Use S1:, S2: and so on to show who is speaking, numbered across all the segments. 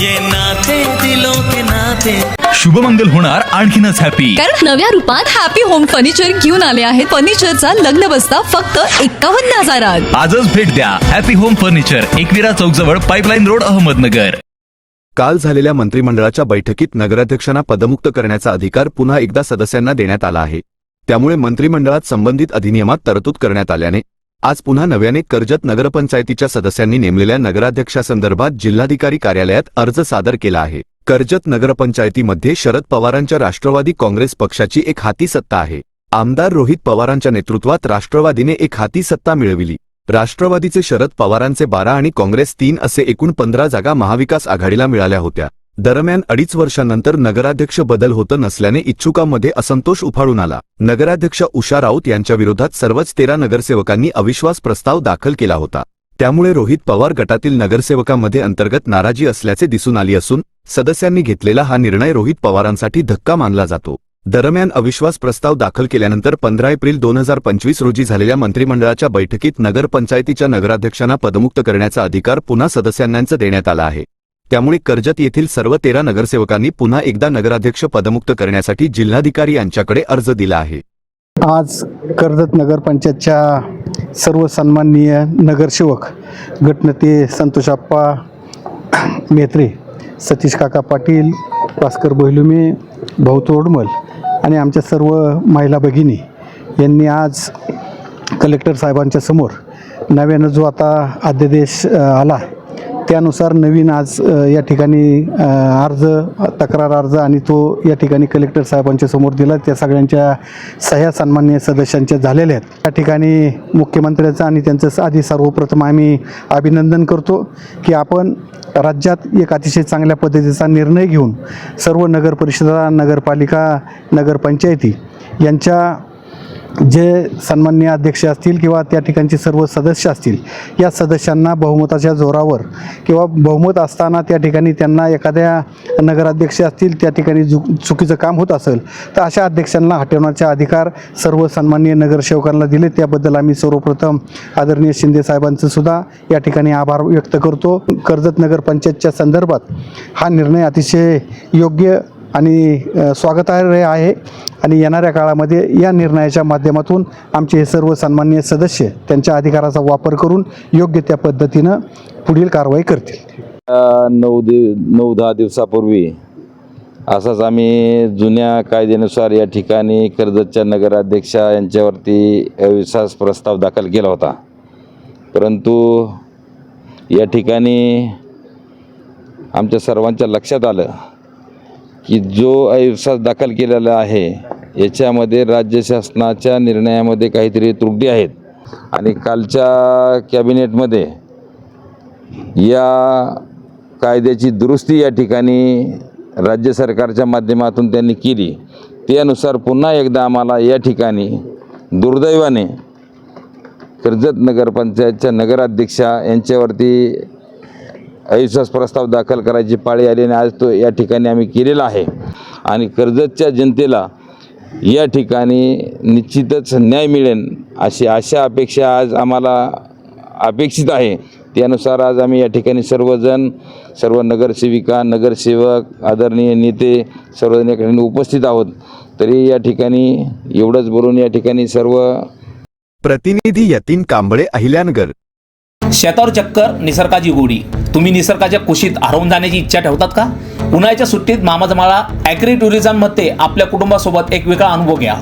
S1: ये नाते दिलों के नाते।
S2: शुभमंगल होणार आणखीनच हॅपी
S3: कारण नव्या रूपात हॅपी होम फर्निचर घेऊन आले आहेत. फर्निचरचा लग्न बसता फक्त एकावन्न हजारात.
S2: आजच भेट द्या. हॅपी होम फर्निचर एकविरा चौक जवळ पाईपलाईन रोड अहमदनगर.
S4: काल झालेल्या मंत्रिमंडळाच्या बैठकीत नगराध्यक्षांना पदमुक्त करण्याचा अधिकार पुन्हा एकदा सदस्यांना देण्यात आला आहे. त्यामुळे मंत्रिमंडळात संबंधित अधिनियमात तरतूद करण्यात आल्याने आज पुन्हा नव्याने कर्जत नगरपंचायतीच्या सदस्यांनी नेमलेल्या नगराध्यक्षासंदर्भात जिल्हाधिकारी कार्यालयात अर्ज सादर केला आहे. कर्जत नगरपंचायतीमध्ये शरद पवारांच्या राष्ट्रवादी काँग्रेस पक्षाची एक हाती सत्ता आहे. आमदार रोहित पवारांच्या नेतृत्वात राष्ट्रवादीने एक हाती सत्ता मिळविली. राष्ट्रवादीचे शरद पवारांचे बारा आणि काँग्रेस तीन असे एकूण पंधरा जागा महाविकास आघाडीला मिळाल्या होत्या. दरम्यान अडीच वर्षांनंतर नगराध्यक्ष बदल होत नसल्याने इच्छुकांमध्ये असंतोष उफाळून आला. नगराध्यक्ष उषा राऊत यांच्या विरोधात सर्वच तेरा नगरसेवकांनी अविश्वास प्रस्ताव दाखल केला होता. त्यामुळे रोहित पवार गटातील नगरसेवकांमध्ये अंतर्गत नाराजी असल्याचे दिसून आली असून सदस्यांनी घेतलेला हा निर्णय रोहित पवारांसाठी धक्का मानला जातो. दरम्यान अविश्वास प्रस्ताव दाखल केल्यानंतर पंधरा एप्रिल दोन हजार पंचवीस रोजी झालेल्या मंत्रिमंडळाच्या बैठकीत नगरपंचायतीच्या नगराध्यक्षांना पदमुक्त करण्याचा अधिकार पुन्हा सदस्यांनाच देण्यात आला आहे. त्यामुळे कर्जत येथील सर्व तेरा नगरसेवकांनी पुन्हा एकदा नगराध्यक्ष पदमुक्त करण्यासाठी जिल्हाधिकारी यांच्याकडे अर्ज दिला आहे.
S5: आज कर्जत नगरपंचायतच्या सर्व सन्माननीय नगरसेवक गटनेते संतोषाप्पा मेत्रे सतीश काका पाटील भास्कर बहिलुमे भाऊ तोडमल आणि आमच्या सर्व महिला भगिनी यांनी आज कलेक्टर साहेबांच्या समोर नव्यानं जो आता अध्यादेश आला त्यानुसार नवीन आज या ठिकाणी अर्ज तक्रार अर्ज आणि तो या ठिकाणी कलेक्टर साहेबांच्या समोर दिला. त्या सगळ्यांच्या सह्या सन्मान्य सदस्यांच्या झालेल्या आहेत. त्या ठिकाणी मुख्यमंत्र्याचं आणि त्यांचं आधी सर्वप्रथम आम्ही अभिनंदन करतो की आपण राज्यात एक अतिशय चांगल्या पद्धतीचा निर्णय घेऊन सर्व नगर परिषदा नगरपालिका नगरपंचायती यांच्या जे सन्माननीय अध्यक्ष असतील किंवा त्या ठिकाणचे सर्व सदस्य असतील या सदस्यांना बहुमताच्या जोरावर किंवा बहुमत असताना त्या ठिकाणी त्यांना एखाद्या नगराध्यक्ष असतील त्या ठिकाणी चु चुकीचं काम होत असेल तर अशा अध्यक्षांना हटवण्याचे अधिकार सर्व सन्माननीय नगरसेवकांना दिले. त्याबद्दल आम्ही सर्वप्रथम आदरणीय शिंदे साहेबांचं सुद्धा या ठिकाणी आभार व्यक्त करतो. कर्जत नगरपंचायतच्या संदर्भात हा निर्णय अतिशय योग्य आणि स्वागतार्ह आहे. आणि येणाऱ्या काळामध्ये या निर्णयाच्या माध्यमातून आमचे हे सर्व सन्माननीय सदस्य त्यांच्या अधिकाराचा वापर करून योग्य त्या पद्धतीनं पुढील कारवाई करतील.
S6: नऊ दिव नऊ दहा दिवसापूर्वी असाच आम्ही जुन्या कायद्यानुसार या ठिकाणी कर्जतच्या नगराध्यक्षा यांच्यावरती अविश्वास प्रस्ताव दाखल केला होता. परंतु या ठिकाणी आमच्या सर्वांच्या लक्षात आलं की जो अविश्वास दाखल केलेला आहे याच्यामध्ये राज्य शासनाच्या निर्णयामध्ये काहीतरी त्रुटी आहेत. आणि कालच्या कॅबिनेटमध्ये या कायद्याची दुरुस्ती या ठिकाणी राज्य सरकारच्या माध्यमातून त्यांनी केली. त्यानुसार पुन्हा एकदा आम्हाला या ठिकाणी दुर्दैवाने कर्जत नगरपंचायतच्या नगराध्यक्षा यांच्यावरती अविश्वास प्रस्ताव दाखल करायची पाळी आली आणि आज तो या ठिकाणी आम्ही केलेला आहे. आणि कर्जतच्या जनतेला या ठिकाणी निश्चितच न्याय मिळेल अशी आशा अपेक्षा आज आम्हाला अपेक्षित आहे. त्यानुसार आज आम्ही या ठिकाणी सर्वजण सर्व नगरसेविका नगरसेवक आदरणीय नेते सर्वजण या उपस्थित आहोत. तरी या ठिकाणी एवढंच बोलून या ठिकाणी सर्व
S4: प्रतिनिधी यतीन कांबळे अहिल्यानगर
S7: शेतावर चक्कर निसर्गाची गोडी. तुम्ही निसर्गाच्या कुशीत हरवून जाण्याची इच्छा ठेवतात का? उन्हाळ्याच्या सुट्टीत मामाजमाळा ॲग्री टुरिझममध्ये आपल्या कुटुंबासोबत एक वेगळा अनुभव घ्या.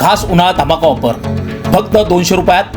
S7: खास उन्हाळा धमाका ऑफर फक्त दोनशे रुपयात